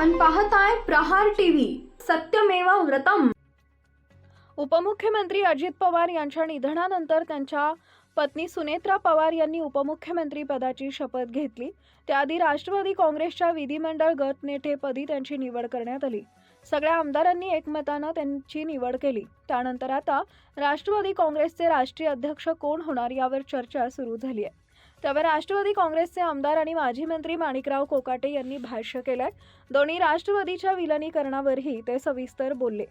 पाहताय प्रहार टीव्ही. सत्यमेवा व्रतम. उपमुख्यमंत्री अजित पवार यांच्या निधनानंतर त्यांच्या पत्नी सुनेत्रा पवार यांनी उपमुख्यमंत्री पदाची शपथ घेतली. त्याआधी राष्ट्रवादी काँग्रेसच्या विधिमंडळ गटनेतेपदी त्यांची निवड करण्यात आली. सगळ्या आमदारांनी एकमतानं त्यांची निवड केली. त्यानंतर आता राष्ट्रवादी काँग्रेसचे राष्ट्रीय अध्यक्ष कोण होणार यावर चर्चा सुरू झाली आहे. त्यावर राष्ट्रवादी काँग्रेसचे आमदार आणि माजी मंत्री माणिकराव कोकाटे यांनी भाष्य केलंय. दोन्ही राष्ट्रवादीच्या विलनीकरणावरही ते सविस्तर बोलले.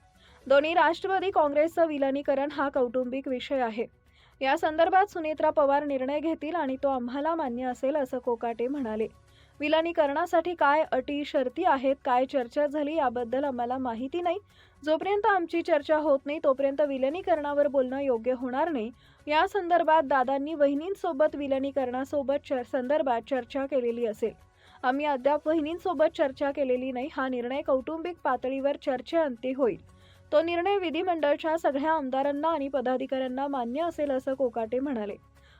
दोन्ही राष्ट्रवादी काँग्रेसचं विलनीकरण हा कौटुंबिक विषय आहे. या संदर्भात सुनेत्रा पवार निर्णय घेतील आणि तो आम्हाला मान्य असेल असं कोकाटे म्हणाले. विलनीकरणासाठी काय अटी शर्ती आहेत काय चर्चा झाली याबद्दल आम्हाला माहिती नाही. जोपर्यंत आमची चर्चा होत नाही तोपर्यंत विलनीकरणावर बोलणं योग्य होणार नाही. या संदर्भात दादांनी वहिनींसोबत विलनीकरणासोबत चर संदर्भात चर्चा केलेली असेल. आम्ही अद्याप वहिनींसोबत चर्चा केलेली नाही. हा निर्णय कौटुंबिक पातळीवर चर्चेअंती होईल. तो निर्णय विधिमंडळच्या सगळ्या आमदारांना आणि पदाधिकाऱ्यांना मान्य असेल असं कोकाटे म्हणाले.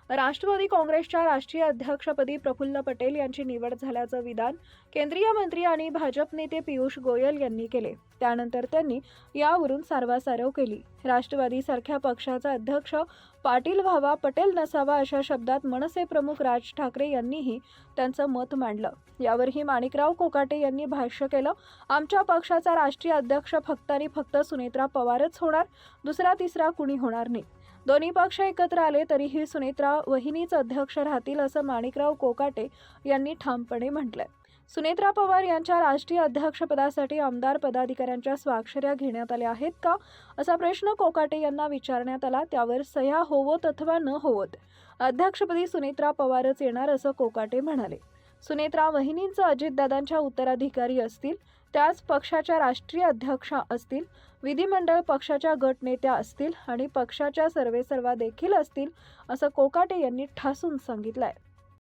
राष्ट्रवादी काँग्रेसच्या राष्ट्रीय अध्यक्षपदी प्रफुल्ल पटेल यांची निवड झाल्याचं विधान केंद्रीय मंत्री आणि भाजप नेते पियुष गोयल यांनी केले. त्यानंतर त्यांनी यावरून सारवासारव केली. राष्ट्रवादी सारख्या पक्षाचा अध्यक्ष पाटील व्हावा पटेल नसावा अशा शब्दात मनसे प्रमुख राज ठाकरे यांनीही त्यांचं मत मांडलं. यावरही माणिकराव कोकाटे यांनी भाष्य केलं आमच्या पक्षाचा राष्ट्रीय अध्यक्ष फक्त आणि फक्त सुनेत्रा पवारच होणार दुसरा तिसरा कुणी होणार नाही. दोन्ही पक्ष एकत्र आले तरीही सुनेत्रा वहिनीच अध्यक्ष राहतील असं माणिकराव कोकाटे यांनी ठामपणे म्हटलंय. सुनेत्रा पवार यांच्या राष्ट्रीय अध्यक्षपदासाठी आमदार पदाधिकाऱ्यांच्या स्वाक्षऱ्या घेण्यात आल्या आहेत का? असा प्रश्न कोकाटे यांना विचारण्यात आला. त्यावर सह्या होवत अथवा न होवत? अध्यक्षपदी सुनेत्रा पवारच येणार असं कोकाटे म्हणाले. सुनेत्रा वहिनींचं अजितदादांच्या उत्तराधिकारी असतील त्याच पक्षाच्या राष्ट्रीय अध्यक्षा असतील विधिमंडळ पक्षाच्या गटनेत्या असतील आणि पक्षाच्या सर्वेसर्वा देखील असतील असं कोकाटे यांनी ठासून सांगितलं आहे